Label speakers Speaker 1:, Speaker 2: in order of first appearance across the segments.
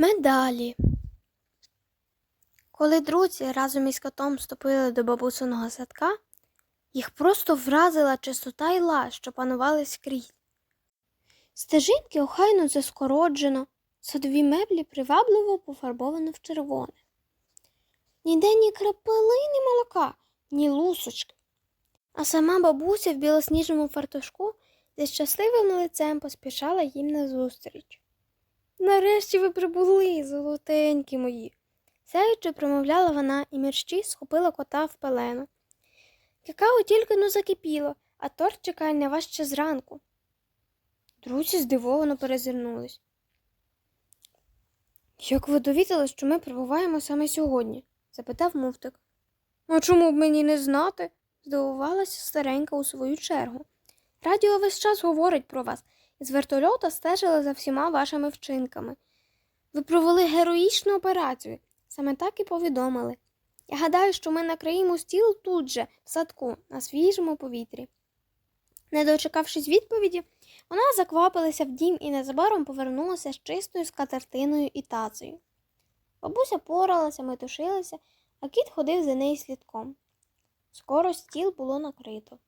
Speaker 1: Медалі. Коли друзі разом із котом вступили до бабусиного садка, їх просто вразила чистота й лад, що панували скрізь. Стежинки охайно заскороджено, садові меблі привабливо пофарбовано в червоне. Ніде ні крапелини молока, ні лусочки. А сама бабуся в білосніжному фартушку зі щасливим лицем поспішала їм назустріч. Нарешті ви прибули, золотенькі мої. Сяючи промовляла вона і мерщій схопила кота в пелену. Какао тільки но закипіло, а торт чекає на вас ще зранку. Друзі здивовано перезирнулись. Як ви довідались, що ми прибуваємо саме сьогодні? запитав муфтик. А чому б мені не знати? здивувалася старенька у свою чергу. Радіо весь час говорить про вас, і з вертольота стежили за всіма вашими вчинками. Ви провели героїчну операцію, саме так і повідомили. Я гадаю, що ми накриємо стіл тут же, в садку, на свіжому повітрі. Не дочекавшись відповіді, вона заквапилася в дім і незабаром повернулася з чистою скатертиною і тацею. Бабуся поралася, метушилася, а кіт ходив за нею слідком. Скоро стіл було накрито.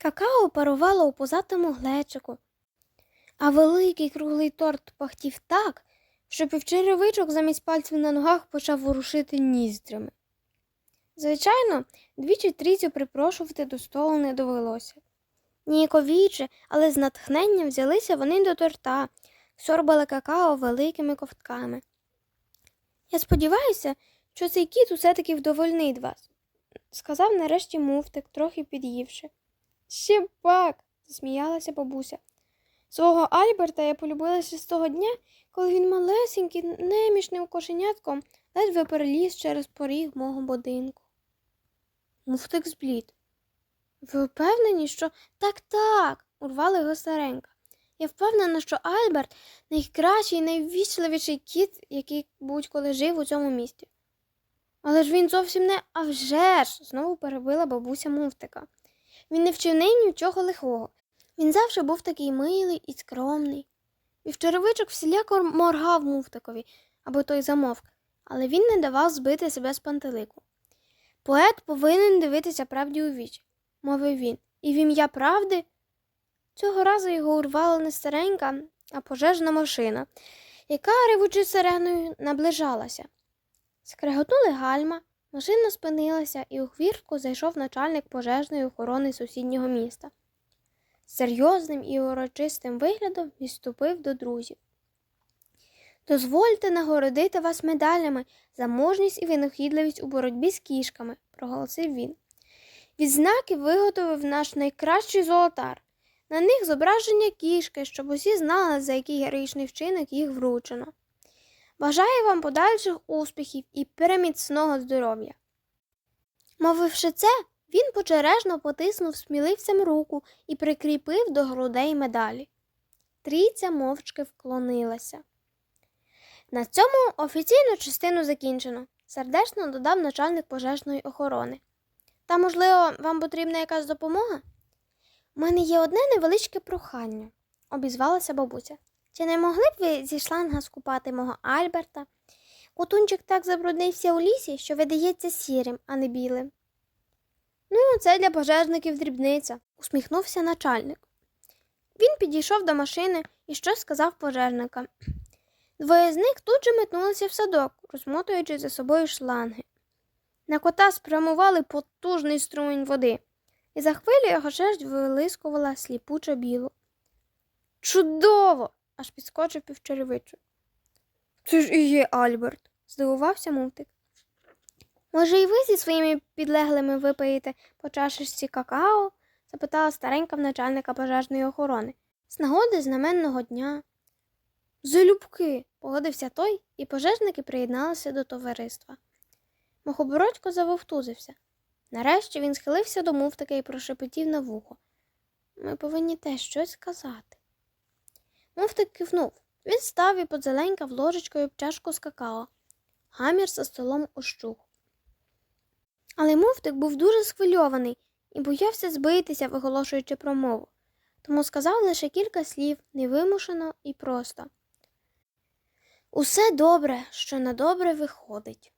Speaker 1: Какао парувало у позатому глечику, а великий круглий торт пахтів так, що півчеревичок замість пальців на ногах почав ворушити ніздрями. Звичайно, двічі трійцю припрошувати до столу не довелося. Ніяковіче, але з натхненням взялися вони до торта, сорбали какао великими ковтками. Я сподіваюся, що цей кіт усе таки вдовольнить вас, сказав нарешті муфтик, трохи під'ївши. Ще пак, засміялася бабуся. Свого Альберта я полюбила ще з того дня, коли він малесенький, немішним кошенятком ледве переліз через поріг мого будинку. Муфтик зблід. Ви впевнені, що так так, урвала його старенька. Я впевнена, що Альберт найкращий, найвічливіший кіт, який будь-коли жив у цьому місті. Але ж він зовсім не «А вже ж!» – знову перебила бабуся муфтика. Він не вчинив нічого лихого. Він завжди був такий милий і скромний. Вівчаровичок всіляко моргав муфтикові, аби той замовк, але він не давав збити себе з пантелику. Поет повинен дивитися правді у віч, мовив він, і в ім'я правди. Цього разу його урвала не старенька, а пожежна машина, яка, ревучи сиреною, наближалася. Скреготнули гальма, машина спинилася, і у хвіртку зайшов начальник пожежної охорони сусіднього міста. Серйозним і урочистим виглядом відступив до друзів. Дозвольте нагородити вас медалями за мужність і винахідливість у боротьбі з кішками, проголосив він. Відзнаки виготовив наш найкращий золотар. На них зображення кішки, щоб усі знали, за який героїчний вчинок їх вручено. Бажаю вам подальших успіхів і переміцного здоров'я. Мовивши це, він почережно потиснув сміливцям руку і прикріпив до грудей медалі. Трійця мовчки вклонилася. На цьому офіційну частину закінчено, сердечно додав начальник пожежної охорони. Та, можливо, вам потрібна якась допомога? У мене є одне невеличке прохання, обізвалася бабуся. Чи не могли б ви зі шланга скупати мого Альберта? Кутунчик так забруднився у лісі, що видається сірим, а не білим. Ну, це для пожежників дрібниця, усміхнувся начальник. Він підійшов до машини і щось сказав пожежникам. Двоє з них тут же метнулися в садок, розмотуючи за собою шланги. На кота спрямували потужний струмень води, і за хвилю його шерсть вилискувала сліпучо білу. Чудово! Аж підскочив півчеревичок. Це ж і є Альберт, здивувався мовтик. Може, і ви зі своїми підлеглими випиєте по чашечці какао? запитала старенька в начальника пожежної охорони. З нагоди знаменного дня. Залюбки, погодився той, і пожежники приєдналися до товариства. Мохобородько завовтузився. Нарешті він схилився до муфтика і прошепотів на вухо. Ми повинні теж щось сказати. Муфтик кивнув. Він став і подзеленькав ложечкою чашку з какао. Гамір за столом ощух. Але муфтик був дуже схвильований і боявся збитися, виголошуючи промову, тому сказав лише кілька слів невимушено і просто. Усе добре, що на добре виходить.